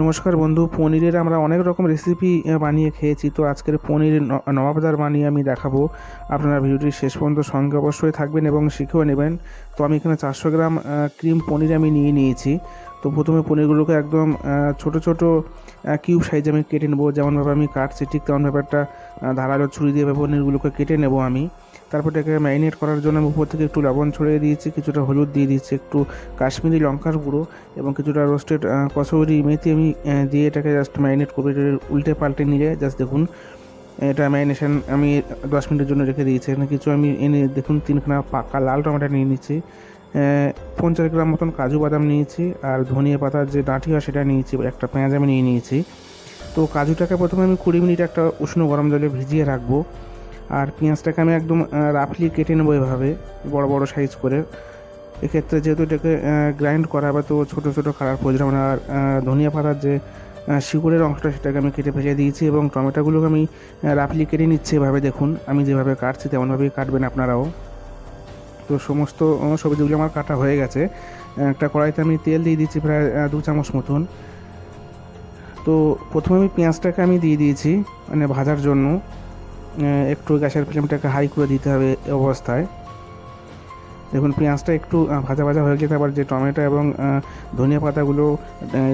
নমস্কার বন্ধু, পনিরের আমরা অনেক রকম রেসিপি বানিয়ে খেয়েছি। তো আজকের পনির নবাবদার বানিয়ে আমি দেখাবো। আপনারা ভিডিওটি শেষ পর্যন্ত সঙ্গে অবশ্যই থাকবেন এবং শিখেও নেবেন। তো আমি এখানে চারশো গ্রাম ক্রিম পনির আমি নিয়ে নিয়েছি। তো প্রথমে পনিরগুলোকে একদম ছোট ছোট কিউব সাইজে আমি কেটে নেব। যেমনভাবে আমি কাটছি, ঠিক তেমনভাবে একটা ধারালো ছুরি দিয়ে পনিরগুলোকে কেটে নেব আমি। তারপর এটাকে ম্যারিনেট করার জন্য আমি উপর থেকে একটু লবণ ছড়িয়ে দিয়েছি, কিছুটা হলুদ দিয়ে দিয়েছি, একটু কাশ্মীরি লঙ্কার গুঁড়ো এবং কিছুটা রোস্টেড কসুরি মেথি আমি দিয়ে এটাকে জাস্ট ম্যারিনেট করব। উল্টে পাল্টে নিয়ে জাস্ট দেখুন, এটা ম্যারিনেশন আমি দশ মিনিটের জন্য রেখে দিয়েছি। এখানে কিছু আমি এনে, দেখুন, তিনখানা পাকা লাল টমেটো নিয়ে নিচ্ছি পঞ্চাশ গ্রাম মতন কাজু বাদাম নিয়েছি আর ধনিয়া পাতার যে ডাঁটি হয় সেটা নিয়েছি, একটা পেঁয়াজ আমি নিয়ে নিয়েছি। তো কাজুটাকে প্রথমে আমি কুড়ি মিনিট একটা উষ্ণ গরম জলে ভিজিয়ে রাখব। আর পেঁয়াজটাকে আমি একদম রাফলি কেটে নেব এভাবে, বড় বড় সাইজ করে। এক্ষেত্রে যেহেতু এটাকে গ্রাইন্ড করা হবে, তো ছোটো ছোটো প্রয়োজন হবে না। আর ধনিয়া পাতার যে শিকড়ের অংশটা, সেটাকে আমি কেটে ফেলে দিয়েছি এবং টমেটোগুলোকে আমি রাফলি কেটে নিচ্ছি এভাবে দেখুন। আমি যেভাবে কাটছি, তেমনভাবেই কাটবেন আপনারাও। তো সমস্ত সবজিগুলো আমার কাটা হয়ে গেছে। একটা কড়াইতে আমি তেল দিয়ে দিচ্ছি প্রায় দু চামচ মতন। তো প্রথমে আমি পেঁয়াজটাকে আমি দিয়ে দিয়েছি মানে ভাজার জন্য। একটু গ্যাসের ফ্লেমটাকে হাই করে দিতে হবে অবস্থায়। দেখুন, পেঁয়াজটা একটু ভাজা ভাজা হয়ে গেছে, আবার যে টমেটো এবং ধনিয়া পাতাগুলো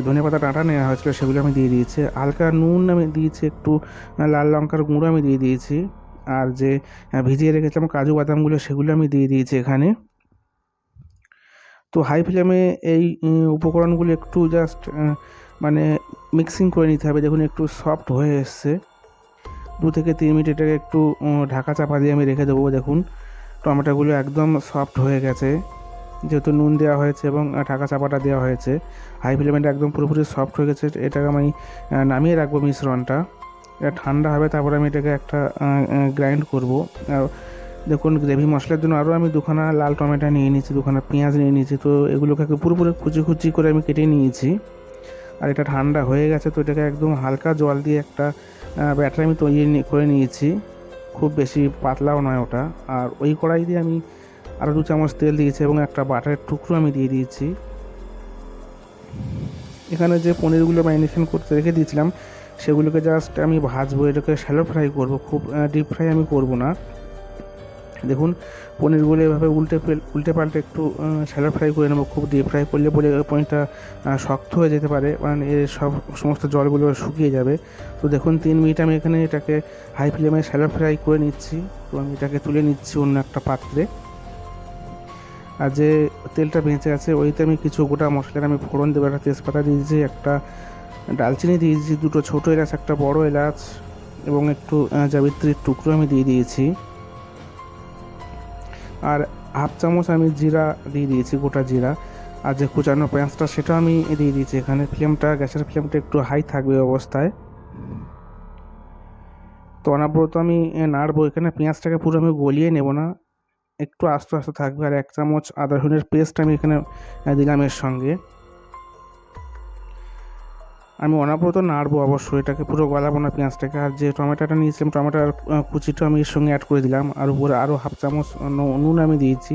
ধনিয়া পাতা ডাঁটা নেওয়া হয়েছিল, সেগুলো আমি দিয়ে দিয়েছি। হালকা নুন আমি দিয়েছি, একটু লাল লঙ্কার গুঁড়ো আমি দিয়ে দিয়েছি। আর যে ভিজিয়ে রেখেছিলাম কাজু বাদামগুলো, সেগুলো আমি দিয়ে দিয়েছি এখানে। তো হাই ফ্লেমে এই উপকরণগুলো একটু জাস্ট মানে মিক্সিং করে নিতে হবে। দেখুন, একটু সফট হয়ে এসছে। দু থেকে তিন মিনিট এটাকে একটু ঢাকা চাপা দিয়ে আমি রেখে দেবো দেখুন। টমেটোগুলো একদম সফট হয়ে গেছে। যেহেতু নুন দেওয়া হয়েছে এবং ঢাকা চাপাটা দেওয়া হয়েছে। হাই ফ্লেমেটা একদম পুরোপুরি সফট হয়ে গেছে। এটাকে আমি নামিয়ে রাখব মিশ্রণটা। এটা ঠান্ডা হবে, তারপরে আমি এটাকে একটা গ্রাইন্ড করব। দেখুন গ্রেভি মশলার জন্য আরও আমি দুখানা লাল টমেটো নিয়ে নিয়েছি, দুখানা পেঁয়াজ নিয়ে নিয়েছি। তো এগুলোকে পুরোপুরি কুচি কুচি করে আমি কেটে নিয়েছি। আর এটা ঠান্ডা হয়ে গেছে তো এটাকে একদম হালকা জল দিয়ে একটা ব্যাটার আমি তৈরি করে নিয়েছি। খুব বেশি পাতলাও নয় ওটা। আর ওই কড়াই দিয়ে আমি আরও দু চামচ তেল দিয়েছি এবং একটা বাটারের টুকরো আমি দিয়ে দিয়েছি। এখানে যে পনিরগুলো ম্যারিনেশন করতে রেখে দিয়েছিলাম, সেগুলোকে জাস্ট আমি ভাজবো। এটাকে শ্যালো ফ্রাই করব। খুব ডিপ ফ্রাই আমি করব না। দেখুন পনিরগুলো এভাবে উল্টে উল্টে পাল্টে একটু শ্যালো ফ্রাই করে নেব, খুব ডিপ ফ্রাই করলে ওই পনিরটা শক্ত হয়ে যেতে পারে কারণ এর সব সমস্ত জলগুলো শুকিয়ে যাবে। তো দেখুন, তিন মিনিট আমি এখানে এটাকে হাই ফ্লেমে শ্যালো ফ্রাই করে নিচ্ছি, তো আমি এটাকে তুলে নিচ্ছি অন্য একটা পাত্রে। আর যে তেলটা বেঁচে আছে, ওইতে আমি কিছু গোটা মশলার আমি ফোড়ন দেবো, একটা তেজপাতা দিয়েছি, একটা ডালচিনি দিয়েছি, দুটো ছোটো এলাচ, একটা বড় এলাচ, এবং একটু জাবিত্রীর টুকরো আমি দিয়ে দিয়েছি। আর হাফ চামচ আমি জিরা দিয়ে দিয়েছি, গোটা জিরা। আর যে কুচানো পেঁয়াজটা সেটা আমি দিয়ে দিয়েছি। এখানে ফ্লেমটা, গ্যাসের ফ্লেমটা একটু হাই থাকবে অবস্থায়। তো অনাব্রত আমি নাড়বো। এখানে পেঁয়াজটাকে পুরো আমি গলিয়ে নেব না। একটু আস্তে আস্তে থাকবে। আর এক চামচ আদা রসুনের পেস্ট আমি এখানে দিলাম এর সঙ্গে। আমি অনাব্রত নাড়বো অবশ্যই, এটাকে পুরো গলাবো না পেঁয়াজটাকে। আর যে টমেটোটা নিয়েছিলাম, টমেটোর কুচিটা আমি এর সঙ্গে অ্যাড করে দিলাম। আর উপরে আরও হাফ চামচ নুন আমি দিয়েছি।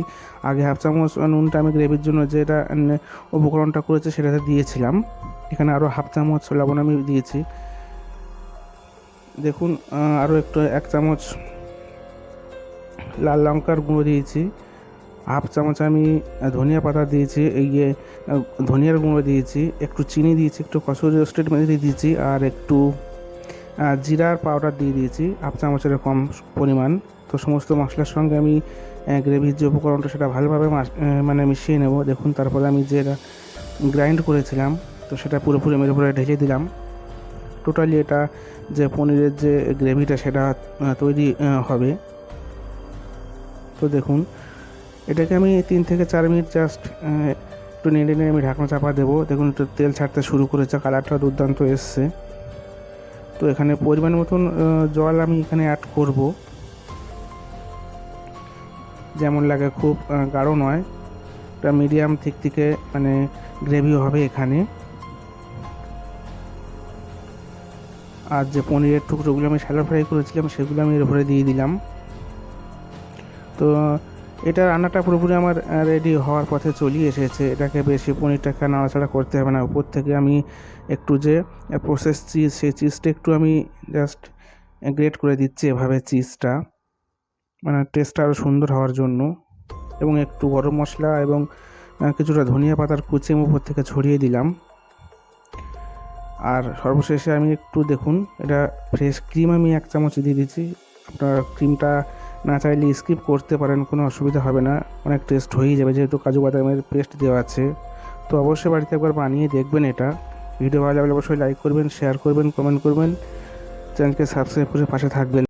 আগে হাফ চামচ নুনটা আমি গ্রেভির জন্য যেটা উপকরণটা করেছে সেটাতে দিয়েছিলাম। এখানে আরও হাফ চামচ লবণ আমি দিয়েছি। দেখুন আরও একটু, এক চামচ লাল লঙ্কার গুঁড়ো দিয়েছি। হাফ চামচ আমি ধনিয়া পাতা দিয়েছি, এই যে ধনিয়ার গুঁড়ো দিয়েছি, একটু চিনি দিয়েছি, একটু কসুরি রোস্টেড মেথি দিয়েছি, আর একটু জিরার পাউডার দিয়ে দিয়েছি হাফ চামচের কম পরিমাণ। তো সমস্ত মশলার সঙ্গে আমি গ্রেভির যে উপকরণটা সেটা ভালোভাবে মানে মিশিয়ে নেব। দেখুন, তারপরে আমি যেটা গ্রাইন্ড করেছিলাম, তো সেটা পুরোপুরি মেরে উপরে ঢেলে দিলাম। টোটালি এটা যে পনিরের যে গ্রেভিটা সেটা তৈরি হবে। তো দেখুন এটাকে আমি তিন থেকে চার মিনিট জাস্ট একটু নেড়ে নেড়ে আমি ঢাকনা চাপা দেবো। দেখুন একটু তেল ছাড়তে শুরু করেছে কালারটা দুর্দান্ত এসছে। তো এখানে পরিমাণ মতন জল আমি এখানে অ্যাড করব। যেমন লাগে খুব গাঢ় নয়। এটা মিডিয়াম ঠিক থেকে মানে গ্রেভি হবে এখানে। আর যে পনিরের টুকরোগুলো আমি শ্যালো ফ্রাই করেছিলাম, সেগুলো আমি এর উপরে দিয়ে দিলাম। তো এটা রান্নাটা পুরোপুরি আমার রেডি হওয়ার পথে চলিয়ে এসেছে। এটাকে বেশি পনিরটাকে নাড়াচাড়া করতে হবে না। উপর থেকে আমি একটু যে প্রসেস চিজ সেই চিজটা একটু আমি জাস্ট গ্রেট করে দিচ্ছি এভাবে চিজটা মানে টেস্টটা আরও সুন্দর হওয়ার জন্য। এবং একটু গরম মশলা এবং কিছুটা ধনিয়া পাতার কুচি আমি উপর থেকে ছড়িয়ে দিলাম। আর সর্বশেষে আমি একটু দেখুন, এটা ফ্রেশ ক্রিম আমি এক চামচ দিয়ে দিচ্ছি। আপনার ক্রিমটা না চাইলে স্কিপ করতে পারেন, কোনো অসুবিধা হবে না। অনেক টেস্ট হয়েই যাবে, যেহেতু কাজু বাদামের পেস্ট দেওয়া আছে। তো অবশ্যই বাড়িতে একবার বানিয়ে দেখবেন এটা। ভিডিও ভালো লাগলে অবশ্যই লাইক করবেন শেয়ার করবেন কমেন্ট করবেন। চ্যানেলকে সাবস্ক্রাইব করে পাশে থাকবেন।